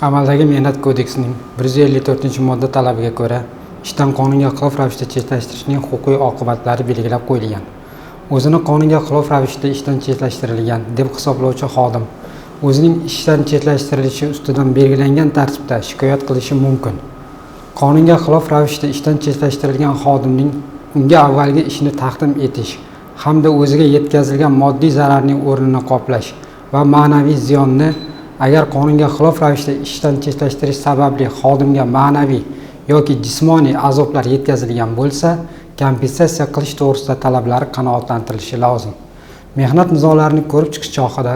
amaldagi mehnat kodeksining bir yuz ellik to'rtinchi modda talabiga ko'ra ishdan qonunga xilof ravishda chetlashtirishning huquqiy oqibatlari belgilab qo'yilgan. O'zini qonunga xilof ravishda ishdan chetlashtirilgan deb hisoblovchi xodim o'zining ishdan chetlashtirilishi ustidan belgilangan tartibda shikoyat qilishi mumkin. Qonunga xilof ravishda ishdan chetlashtirilgan xodimning unga avvalgi ishni taqdim etish hamda o'ziga yetkazilgan moddiy zararning o'rnini qoplash va ma'naviy ziyonni agar qonunga xilof ravishda ishdan chetlashtirish sababli xodimga ma'naviy yoki jismoniy azoblar yetkazilgan bo'lsa kompensatsiya qilish to'g'risida talablari qanoatlantirilishi lozim. Mehnat nizolarini ko'rib chiqish chog'ida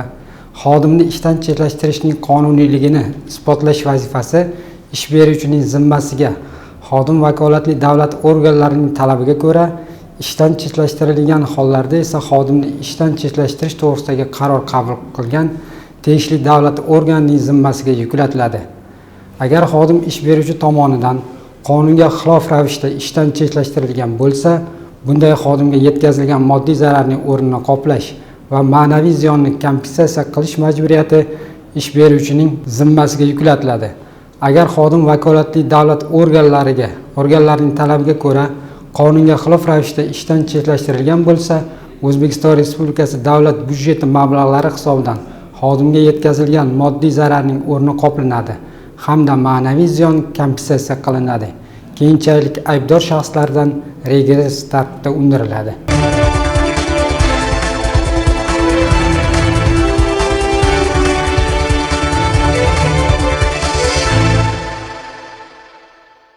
xodimni ishdan chetlashtirishning qonuniyligini isbotlash vazifasi ish beruvchining zimmasiga xodim vakolatli davlat organlarining talabiga ko'ra ishdan chetlashtirilgan hollarda esa xodimni ishdan chetlashtirish to'g'risidagi qaror qabul qilgan tegishli davlat organining zimmasiga yuklatiladi. Agar xodim ish beruvchi tomonidan qonunga xilof ravishda ishdan chetlashtirilgan bo'lsa bunday xodimga yetkazilgan moddiy zararning o'rnini qoplash va ma'naviy ziyonni kompensatsiya qilish majburiyati ish beruvchining zimmasiga yuklatiladi. Agar xodim vakolatli davlat organlariga organlarining talabiga ko'ra qonunga xilof ravishda ishdan chetlashtirilgan bo'lsa o'zbekiston respublikasi davlat byudjeti mablag'lari hisobidan xodimga yetkazilgan moddiy zararning o'rni qoplanadi hamda ma'naviy ziyon kompensatsiya qilinadi. Keyinchalik aybdor shaxslardan regress tartibda undiriladi.